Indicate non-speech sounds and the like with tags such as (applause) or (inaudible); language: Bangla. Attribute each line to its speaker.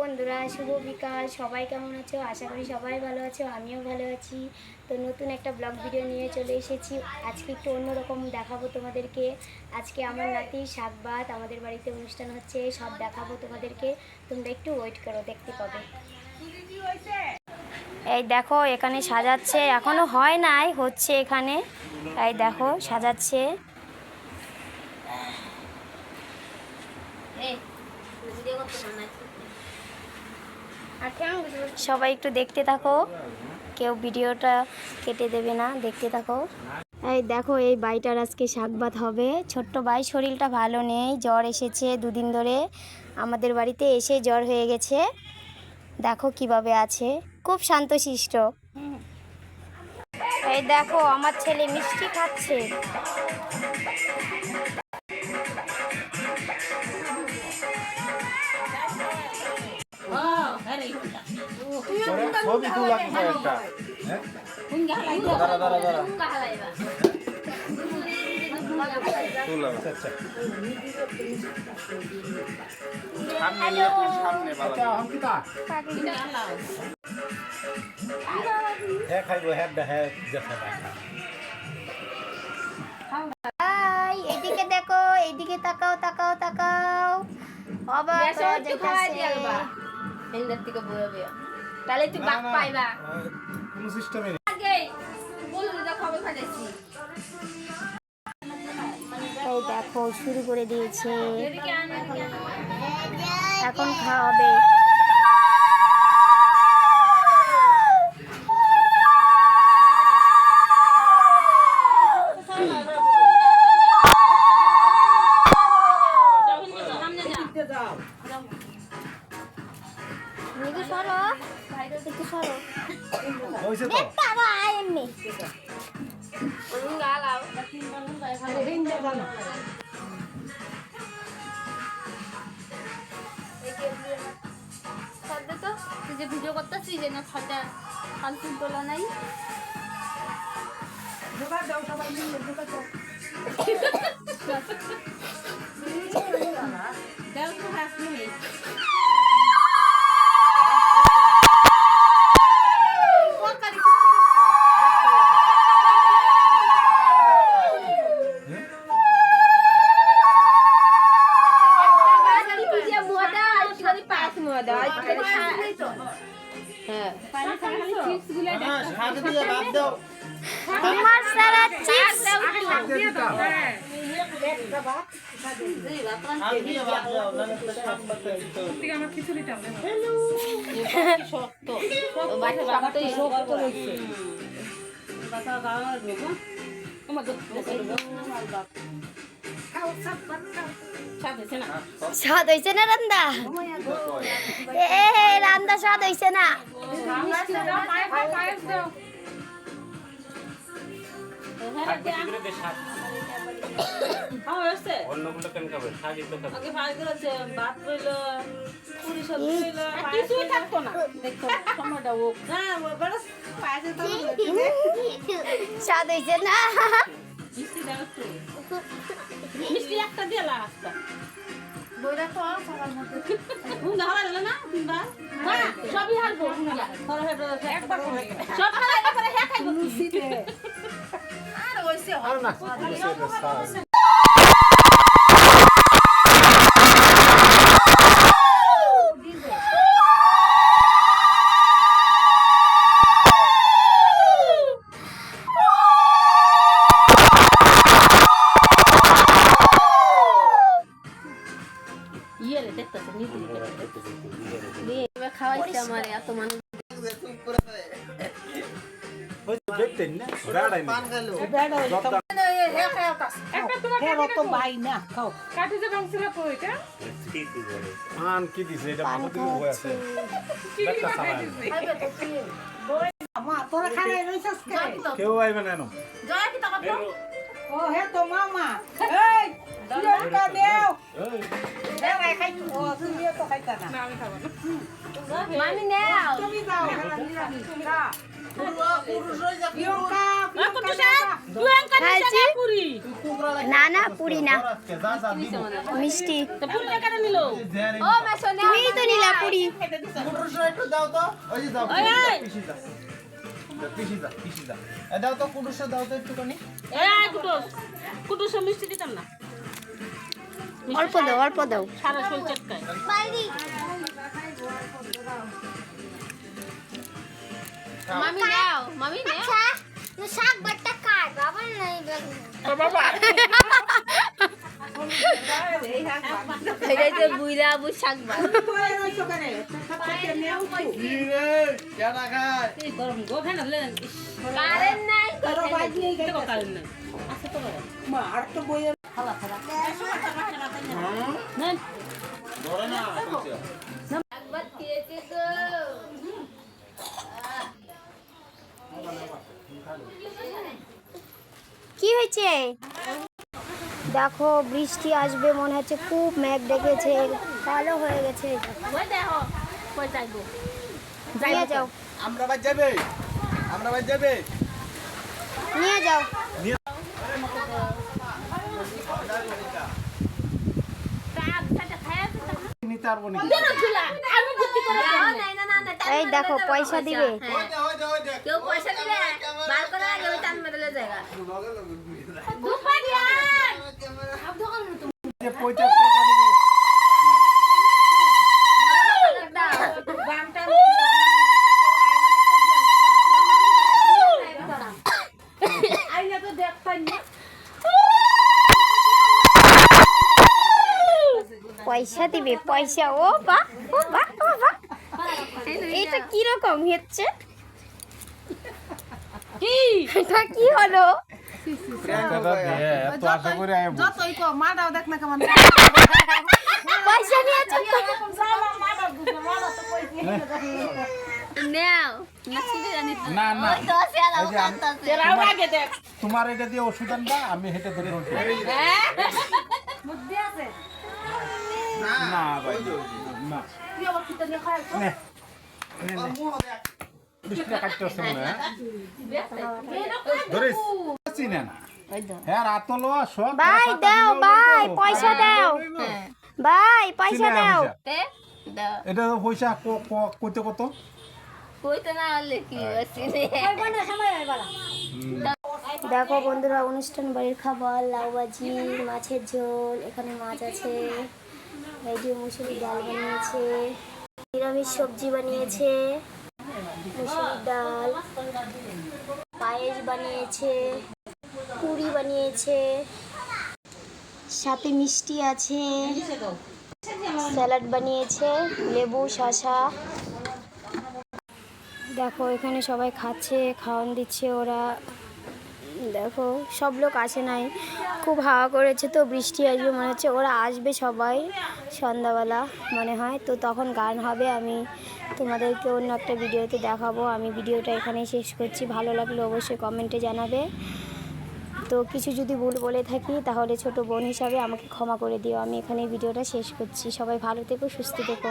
Speaker 1: বন্ধুরা, শুভ বিকাল। সবাই কেমন আছো? আশা করি সবাই ভালো আছো, আমিও ভালো আছি। তো নতুন একটা ব্লগ ভিডিও নিয়ে চলে এসেছি। আজকে একটু অন্যরকম দেখাবো তোমাদেরকে। আজকে আমার নাতি শাকবাত আমাদের বাড়িতে অনুষ্ঠান হচ্ছে, সব দেখাবো তোমাদেরকে। তোমরা একটু ওয়েট করো, দেখতে পাবে। এই দেখো, এখানে সাজাচ্ছে। এখনও হয় নাই, হচ্ছে এখানে। এই দেখো, সাজাচ্ছে। সবাই একটু দেখতে থাকো। কেউ ভিডিওটা কেটে দেবে না, দেখতে থাকো। এই দেখো, এই বাইটার আজকে শাকবাত হবে। ছোট্ট ভাই, শরীরটা ভালো নেই, জ্বর এসেছে দুদিন ধরে। আমাদের বাড়িতে এসে জ্বর হয়ে গেছে। দেখো কীভাবে আছে। খুব শান্তশিষ্ট। এই দেখো, আমার ছেলে মিষ্টি খাচ্ছে।
Speaker 2: ছবি তুলা কি একটা হ্যাঁ দাঁড়া দাঁড়া দাঁড়া। তুলা আচ্ছা সামনে নিয়ে আপনি সামনে বালা। হ্যাঁ খাইবো হ্যাঁ হ্যাঁ দেখা
Speaker 1: হাই এদিকে দেখো এদিকে তাকাও তাকাও তাকাও। অবাক হয়ে।
Speaker 3: থেকে বয়ে বয়ে। তাহলে তুই বাপ পাইবা।
Speaker 2: কোনো সিস্টেমে নেই।
Speaker 3: আগে বলে খবর
Speaker 1: এই দেখো শুরু করে দিয়েছে। এখন খাওয়াবে।
Speaker 2: তো
Speaker 3: তুই যে ভিডিও করতেছিস যে না ছটা ফালতু তোলা নাই
Speaker 2: না শাক দিয়ে ভাত দাও
Speaker 1: তোমার সারা চিপস
Speaker 2: শাক
Speaker 1: স্বাদ হয়েছে না রান্দা এ রান্দা স্বাদ হয়েছে না স্বাদ হয়েছে না
Speaker 3: মিষ্টি দাও একটু। মিষ্টি একটা দিয়ে লাস্টটা হুঙ্গা হাওয়া দিল না হ্যাঁ সবই হারবো। হুঙ্গা একবার সব হারা এবার হ্যাঁ খাইবো। (laughs)
Speaker 2: আর না। দিছে এটা কেউ আইবে না
Speaker 4: ও হে তো মামা
Speaker 1: না না পুরি না মিষ্টি তুমিই তো নিলা পুরি
Speaker 2: দাও তো কুটুসা দাও তো একটুখানি।
Speaker 3: কুটুস মিষ্টি দিতাম না।
Speaker 1: অল্প দাও অল্প দাও।
Speaker 3: সারা শরীর চটকায় মামি নাও মামি নাও।
Speaker 1: শাক বাট্টা কাট বাবা নাই
Speaker 3: এই যে বুইরা বু শাক বা
Speaker 2: কি রে? কেডা খায়
Speaker 3: গরম গো
Speaker 1: কারেন্ট নাই
Speaker 3: কারেন্ট নাই। আছে তো মা আর তো বইয়ের খালা।
Speaker 1: দেখো বৃষ্টি আসবে মনে হচ্ছে খুব মেঘ ডেকেছে কালো হয়ে গেছে। নিয়ে যাও।
Speaker 2: আমরা যাবে? আমরা যাবে?
Speaker 1: নিয়ে এই দেখো পয়সা দিবে।
Speaker 3: কেউ পয়সা দিলে বার করে আগে ওই টান মেরে জায়গা দুপারিয়া
Speaker 2: যে 50 টাকা দিব
Speaker 3: আইনা তো দেখতাই না
Speaker 1: পয়সা দিবে, পয়সা। ও বা ও বা ও বা। এটা কি রকম হচ্ছে?
Speaker 3: কি
Speaker 1: এটা কি হলো?
Speaker 2: না তোমার এটা দিয়ে ওষুধ আনবা আমি হেঁটে ধরে না ভাই না কাটতে আসছে মনে হয় ধরিস চিনে না। হ্যাঁ রাত সব
Speaker 1: ভাই দাও ভাই পয়সা দাও। ভাই পয়সা দাও।
Speaker 2: এটা তো পয়সা কইতে কত?
Speaker 3: কইতে না হলে কি
Speaker 1: দেখো বন্ধুরা অনুষ্ঠান বাড়ির খাবার লাউ ভাজি মাছের ঝোল এখানে মাছ আছে। এই যে মুসুরির ডাল বানিয়েছে নিরামিষ সবজি বানিয়েছে মুসুরির ডাল পায়েস বানিয়েছে। বানিয়েছে। সাথে মিষ্টি আছে। স্যালাড বানিয়েছে, লেবু, শসা। দেখো, এখানে সবাই খাচ্ছে, খাওয়ান দিচ্ছে ওরা। দেখো, সব লোক আসে নাই। খুব হাওয়া করেছে তো, বৃষ্টি আসবে মনে হচ্ছে। ওরা আসবে সবাই সন্ধ্যাবেলা মনে হয়। তো তখন গান হবে, আমি তোমাদেরকে অন্য একটা ভিডিওতে দেখাবো। আমি ভিডিওটা এখানেই শেষ করছি। ভালো লাগলে অবশ্যই কমেন্টে জানাবে। তো কিছু যদি ভুল বলে থাকি, তাহলে ছোট বোন হিসাবে আমাকে ক্ষমা করে দিও। আমি এখানে ভিডিওটা শেষ করছি। সবাই ভালো থেকো, সুস্থ থেকো।